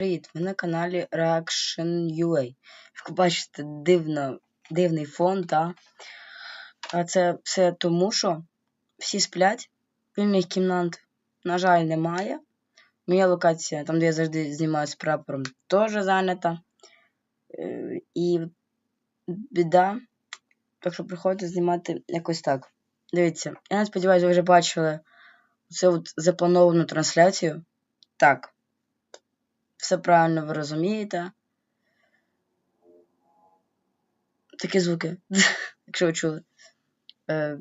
Привіт, ви на каналі Reaction.ua. Як ви бачите, дивно, дивний фон, та? А це все тому, що всі сплять, вільних кімнат, на жаль, немає. Моя локація, там, де я завжди знімаю з прапором, теж зайнята. Е, І біда. Так що приходиться знімати якось так. Дивіться, я не сподіваюся, ви вже бачили цю от заплановану трансляцію. Так. Все правильно ви розумієте. Такі звуки, якщо ви чули. Е,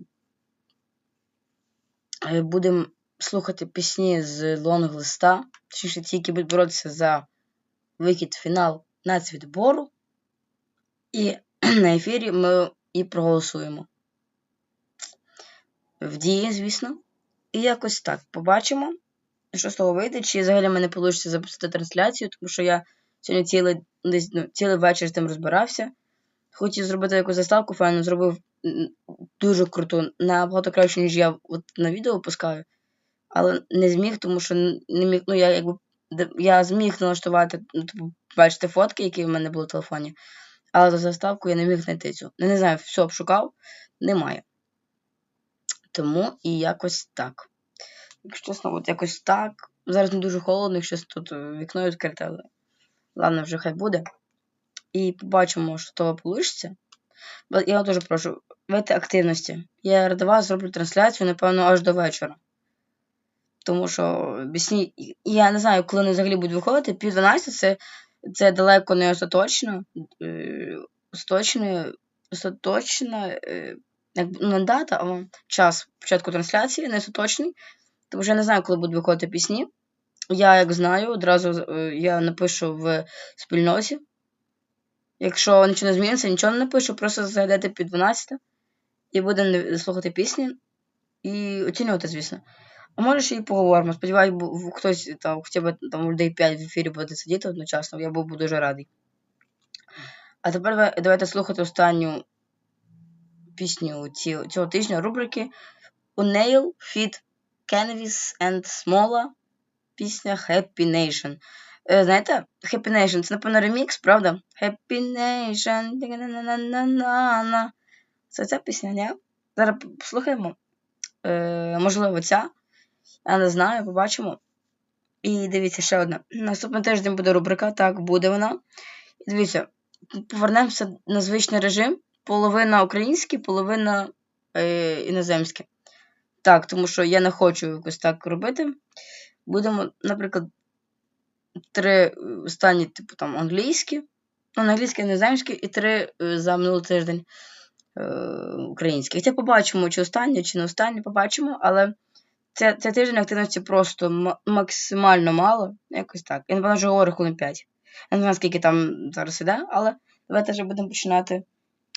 е, Будемо слухати пісні з лонг-листа, точніше ті, які будуть боротися за вихід в фінал нацвідбору. І на ефірі ми і проголосуємо. В дії, звісно. І якось так. Побачимо що з того вийде, чи взагалі мене вийде запустити трансляцію, тому що я сьогодні цілий десь ну, цілий вечір з тим розбирався. Хотів зробити якусь заставку, файно зробив дуже круту, набагато краще, ніж я от на відео пускаю. Але не зміг, тому що не міг, ну я якби я зміг налаштувати, ну, типу, бачите фотки, які в мене були в телефоні. Але за заставку я не міг знайти цю. Ну, не знаю, все обшукав, немає. Тому і якось так. Якщо чесно, от якось так. Зараз не дуже холодно, якщо тут е, вікно відкрите, але ладно, вже хай буде. І побачимо, що того вийде. Я вам дуже прошу, вийти активності. Я ради вас зроблю трансляцію, напевно, аж до вечора. Тому що бісні... я не знаю, коли вони взагалі будуть виходити. Пів 12 це, це далеко не остаточно. Е, Остаточно, остаточно, е, як, ну, не дата, а час початку трансляції не остаточний. Тому що я не знаю, коли будуть виходити пісні. Я як знаю, одразу е, я напишу в спільноті. Якщо нічого не зміниться, нічого не напишу, просто зайдете під 12 і будемо слухати пісні і оцінювати, звісно. А може ще і поговоримо. Сподіваюсь, хтось там, хоча б там людей 5 в ефірі буде сидіти одночасно, я був би дуже радий. А тепер давайте слухати останню пісню цього тижня рубрики O'Neil Feat. Canvis and Smola, пісня Happy Nation. Е, знаєте, Happy Nation це, напевно, ремікс, правда? Happy Nation. Це ця пісня, ні? Зараз послухаємо. Е, можливо, ця. Я не знаю, побачимо. І дивіться ще одна. Наступний тиждень буде рубрика, так, буде вона. І дивіться, повернемося на звичний режим. Половина українське, половина е, іноземське. Так, тому що я не хочу якось так робити. Будемо, наприклад, три е, останні, типу, там, англійські, ну, не англійські, іноземські, і три е, за минулий тиждень е, українські. Хоча побачимо, чи останні, чи не останні, побачимо, але це, тиждень активності просто максимально мало. Якось так. Я напевно вже говорю хвилин 5. Я не знаю, скільки там зараз іде, але давайте вже будемо починати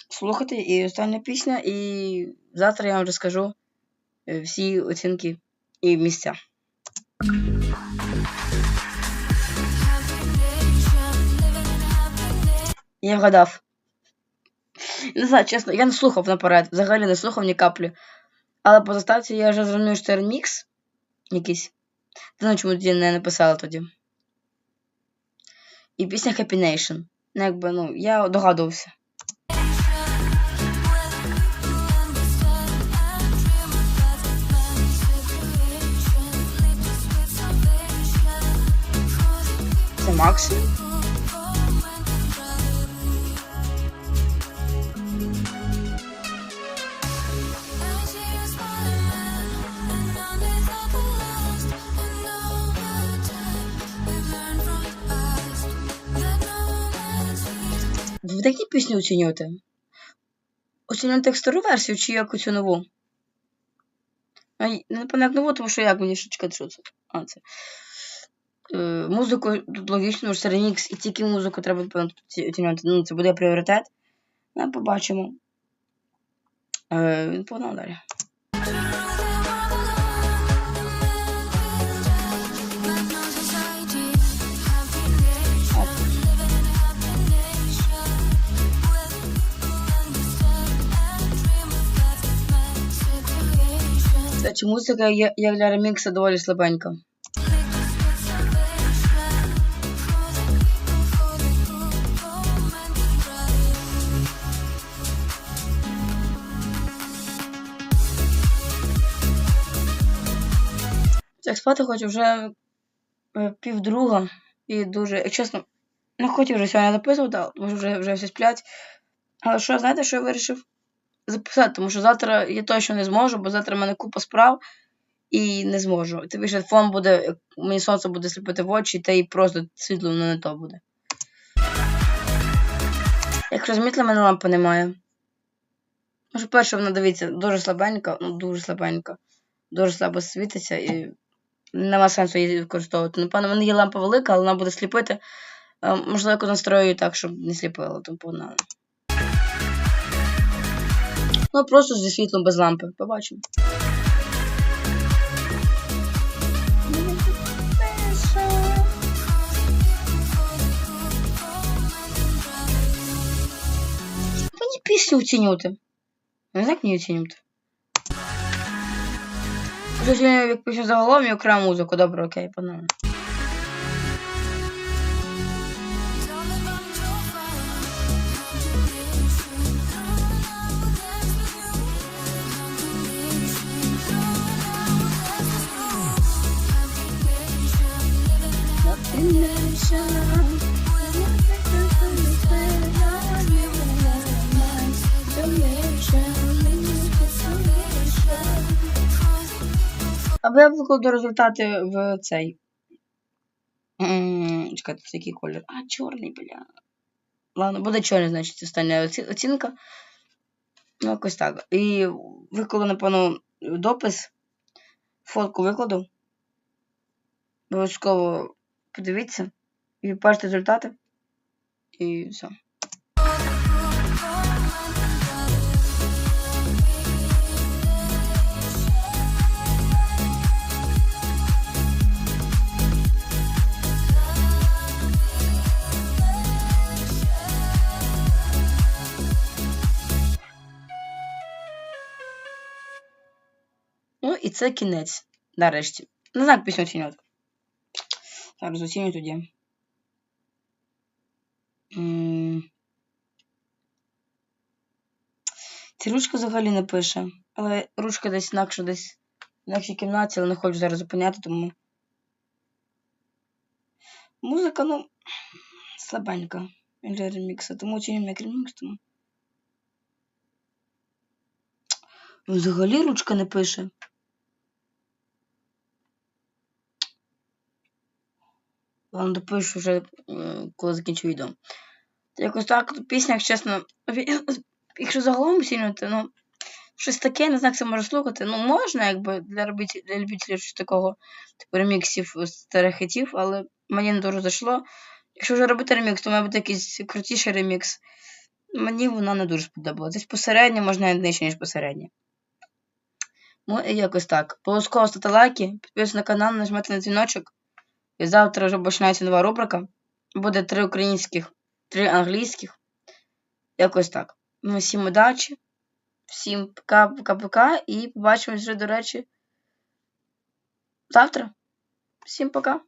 слухати. І остання пісня, і завтра я вам розкажу всі оцінки і місця. Я вгадав. Не знаю, чесно, я не слухав наперед, взагалі не слухав ні каплі. Але по заставці я вже зрозумів, що це ремікс якийсь. Не знаю, чому тоді не написала тоді. І пісня Happy Nation. Ну, якби, ну, я догадувався. Це Ви такі пісні оцінюєте? Оцінюєте як стару версію чи як оцю нову? А, Напевно, як нову, тому що як мені ще чекати. А, це. Е, музику тут логічно, це ремікс, і тільки музику треба оцінювати. Ну, це буде пріоритет. Ну, побачимо. Е, він погнав далі. Кстати, музика як для ремікса доволі слабенька. Так спати хочу вже е, півдруга. І дуже, як чесно, не хотів вже сьогодні записувати, що вже, вже всі сплять. Але що, знаєте, що я вирішив? Записати, тому що завтра я точно не зможу, бо завтра в мене купа справ і не зможу. Тим більше фон буде, мені сонце буде сліпити в очі, та і просто світло не то буде. Якщо замітили, в мене лампи немає. Може, перше, вона дивіться, дуже слабенька, ну дуже слабенька, дуже слабо світиться і нема сенсу її використовувати. Напевно, в мене є лампа велика, але вона буде сліпити. Е, Можливо, якось настрою так, щоб не сліпило, тому погнали. Ну, просто зі світлом без лампи. Побачимо. Мені пісню оцінювати. Не знаю, як мені оцінювати. Вже сьогодні як пишу загалом і окрему музику. Добре, окей, панове. Або я викладу результати в цей. Чекайте, це який колір? А, чорний, бля. Ладно, буде чорний, значить, остання оцінка. Ну, якось так. І викладу, напевно, допис. Фотку викладу. Обов'язково подивіться. І бачите результати. І все. І це кінець. Нарешті. Не знаю, як пісню оцінювати. Зараз оцінюю тоді. Ця ручка взагалі не пише. Але ручка десь інакше десь в інакшій кімнаті, але не хочу зараз зупиняти, тому. Музика, ну, слабенька. Для ремікса. Тому оцінюємо як ремікс, тому. Взагалі ручка не пише. Ладно, допишу вже, коли закінчу відео. Якось так, пісня, якщо чесно, якщо загалом оцінювати, ну, щось таке, не знаю, як це може слухати. Ну, можна, якби для любителів, для любителів щось такого, типу реміксів е, старих хитів, але мені не дуже зайшло. Якщо вже робити ремікс, то має бути якийсь крутіший ремікс. Мені вона не дуже сподобалася. Десь посередньо, можна нижче, ніж посередньо. Ну, якось так. Обов'язково ставте лайки, підписуйтесь на канал, нажмете на дзвіночок. І завтра вже починається нова рубрика. Буде три українських, три англійських. Якось так. Ну, всім удачі. Всім пока, пока, пока. І побачимось вже, до речі, завтра. Всім пока.